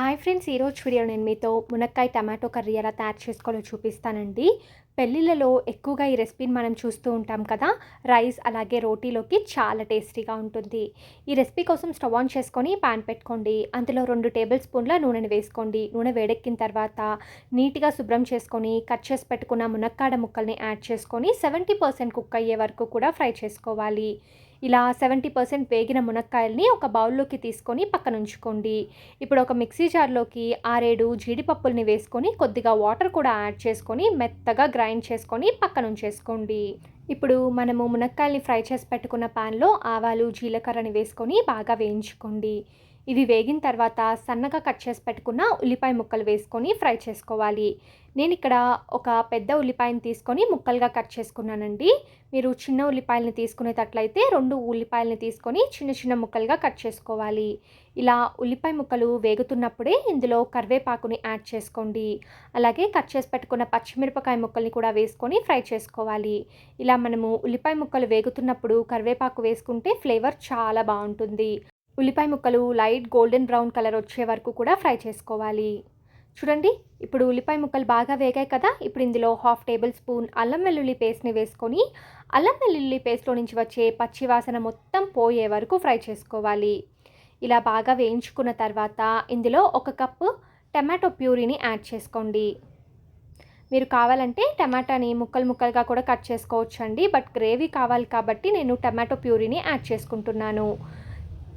Hi friends ఈరోజు video నేను మీతో మునక్కాయ టమాటో కర్రీ ఎలా తయారు చేసుకోవాలో చూపిస్తానండి. పెళ్ళిళ్ళలో ఎక్కువగా ఈ రెసిపీని మనం చూస్తూ ఉంటాం కదా రైస్ అలాగే రోటీలోకి చాలా టేస్టీగా ఉంటుంది. ఈ రెసిపీ కోసం స్టవ్ ఆన్ చేసుకొని పాన్ పెట్టుకోండి. అందులో రెండు టేబుల్ స్పూన్ల నూనెని వేసుకోండి. నూనె వేడెక్కిన తర్వాత నీట్గా శుభ్రం చేసుకొని కట్ చేసి పెట్టుకున్న మునక్కాడ ముక్కల్ని యాడ్ చేసుకొని సెవెంటీ పర్సెంట్ కుక్ అయ్యే వరకు కూడా ఫ్రై చేసుకోవాలి. ఇలా సెవెంటీ పర్సెంట్ వేగిన మునక్కాయల్ని ఒక బౌల్లోకి తీసుకొని పక్కన ఉంచుకోండి. ఇప్పుడు ఒక మిక్సీ జార్లోకి ఆరేడు జీడిపప్పుల్ని వేసుకొని కొద్దిగా వాటర్ కూడా యాడ్ చేసుకొని మెత్తగా గ్రైండ్ చేసుకొని పక్కన ఉంచేసుకోండి. ఇప్పుడు మనము మునక్కాయల్ని ఫ్రై చేసి పెట్టుకున్న పాన్లో ఆవాలు జీలకర్రని వేసుకొని బాగా వేయించుకోండి. ఇవి వేగిన తర్వాత సన్నగా కట్ చేసి పెట్టుకున్న ఉల్లిపాయ ముక్కలు వేసుకొని ఫ్రై చేసుకోవాలి. నేను ఇక్కడ ఒక పెద్ద ఉల్లిపాయని తీసుకొని ముక్కలుగా కట్ చేసుకున్నానండి. మీరు చిన్న ఉల్లిపాయలని తీసుకునేటట్లయితే రెండు ఉల్లిపాయలని తీసుకొని చిన్న చిన్న ముక్కలుగా కట్ చేసుకోవాలి. ఇలా ఉల్లిపాయ ముక్కలు వేగుతున్నప్పుడే ఇందులో కరివేపాకుని యాడ్ చేసుకోండి. అలాగే కట్ చేసి పెట్టుకున్న పచ్చిమిరపకాయ ముక్కల్ని కూడా వేసుకొని ఫ్రై చేసుకోవాలి. ఇలా మనము ఉల్లిపాయ ముక్కలు వేగుతున్నప్పుడు కరివేపాకు వేసుకుంటే ఫ్లేవర్ చాలా బాగుంటుంది. ఉల్లిపాయ ముక్కలు లైట్ గోల్డెన్ బ్రౌన్ కలర్ వచ్చే వరకు కూడా ఫ్రై చేసుకోవాలి. చూడండి ఇప్పుడు ఉల్లిపాయ ముక్కలు బాగా వేగాయి కదా. ఇప్పుడు ఇందులో హాఫ్ టేబుల్ స్పూన్ అల్లం వెల్లుల్లి పేస్ట్ని వేసుకొని అల్లం వెల్లుల్లి పేస్ట్లో నుంచి వచ్చే పచ్చి వాసన మొత్తం పోయే వరకు ఫ్రై చేసుకోవాలి. ఇలా బాగా వేయించుకున్న తర్వాత ఇందులో ఒక కప్పు టమాటో ప్యూరీని యాడ్ చేసుకోండి. మీరు కావాలంటే టమాటాని ముక్కలు ముక్కలుగా కూడా కట్ చేసుకోవచ్చండి. బట్ గ్రేవీ కావాలి కాబట్టి నేను టమాటో ప్యూరీని యాడ్ చేసుకుంటున్నాను.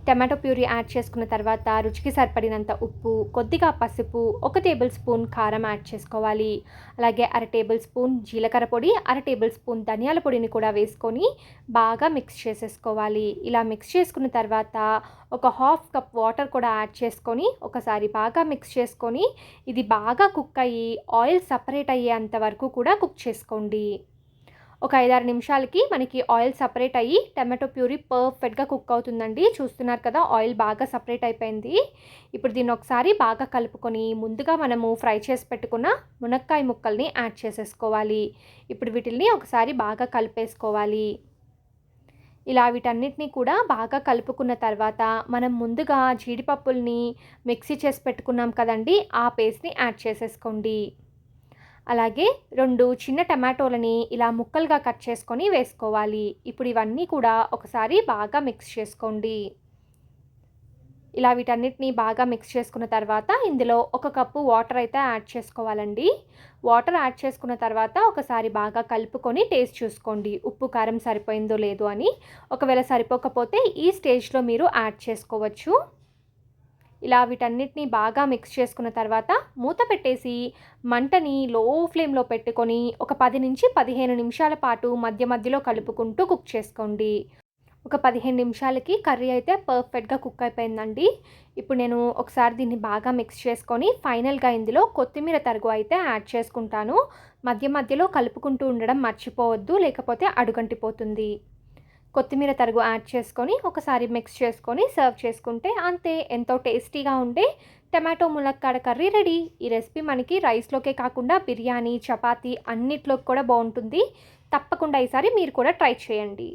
టమాటో ప్యూరీ యాడ్ చేసుకున్న తర్వాత రుచికి సరిపడినంత ఉప్పు కొద్దిగా పసుపు ఒక టేబుల్ స్పూన్ కారం యాడ్ చేసుకోవాలి. అలాగే అర టేబుల్ స్పూన్ జీలకర్ర పొడి అర టేబుల్ స్పూన్ ధనియాల పొడిని కూడా వేసుకొని బాగా మిక్స్ చేసేసుకోవాలి. ఇలా మిక్స్ చేసుకున్న తర్వాత ఒక హాఫ్ కప్ వాటర్ కూడా యాడ్ చేసుకొని ఒకసారి బాగా మిక్స్ చేసుకొని ఇది బాగా కుక్ అయ్యి ఆయిల్ సపరేట్ అయ్యేంత వరకు కూడా కుక్ చేసుకోండి. ఒక ఐదారు నిమిషాలకి మనకి ఆయిల్ సపరేట్ అయ్యి టమాటో ప్యూరీ పర్ఫెక్ట్గా కుక్ అవుతుందండి. చూస్తున్నారు కదా ఆయిల్ బాగా సపరేట్ అయిపోయింది. ఇప్పుడు దీన్ని ఒకసారి బాగా కలుపుకొని ముందుగా మనము ఫ్రై చేసి పెట్టుకున్న మునక్కాయ ముక్కల్ని యాడ్ చేసేసుకోవాలి. ఇప్పుడు వీటిల్ని ఒకసారి బాగా కలిపేసుకోవాలి. ఇలా వీటన్నిటిని కూడా బాగా కలుపుకున్న తర్వాత మనం ముందుగా జీడిపప్పుల్ని మిక్సీ చేసి పెట్టుకున్నాం కదండి ఆ పేస్ట్ని యాడ్ చేసేసుకోండి. అలాగే రెండు చిన్న టమాటోలని ఇలా ముక్కలుగా కట్ చేసుకొని వేసుకోవాలి. ఇప్పుడు ఇవన్నీ కూడా ఒకసారి బాగా మిక్స్ చేసుకోండి. ఇలా వీటన్నిటిని బాగా మిక్స్ చేసుకున్న తర్వాత ఇందులో ఒక కప్పు వాటర్ అయితే యాడ్ చేసుకోవాలండి. వాటర్ యాడ్ చేసుకున్న తర్వాత ఒకసారి బాగా కలుపుకొని టేస్ట్ చూసుకోండి. ఉప్పు కారం సరిపోయిందో లేదో అని. ఒకవేళ సరిపోకపోతే ఈ స్టేజ్లో మీరు యాడ్ చేసుకోవచ్చు. ఇలా వీటన్నిటిని బాగా మిక్స్ చేసుకున్న తర్వాత మూత పెట్టేసి మంటని లో ఫ్లేమ్లో పెట్టుకొని ఒక పది నుంచి పదిహేను నిమిషాల పాటు మధ్య మధ్యలో కలుపుకుంటూ కుక్ చేసుకోండి. ఒక పదిహేను నిమిషాలకి కర్రీ అయితే పర్ఫెక్ట్గా కుక్ అయిపోయిందండి. ఇప్పుడు నేను ఒకసారి దీన్ని బాగా మిక్స్ చేసుకొని ఫైనల్గా ఇందులో కొత్తిమీర తరుగు అయితే యాడ్ చేసుకుంటాను. మధ్య మధ్యలో కలుపుకుంటూ ఉండడం మర్చిపోవద్దు లేకపోతే అడుగంటిపోతుంది. కొత్తిమీర తరుగు యాడ్ చేసుకొని ఒకసారి మిక్స్ చేసుకొని సర్వ్ చేసుకుంటే అంతే ఎంతో టేస్టీగా ఉండే టమాటో ములక్కాడ కర్రీ రెడీ ఈ రెసిపీ మనకి రైస్లోకే కాకుండా బిర్యానీ చపాతీ అన్నిట్లోకి కూడా బాగుంటుంది. తప్పకుండా ఈసారి మీరు కూడా ట్రై చేయండి.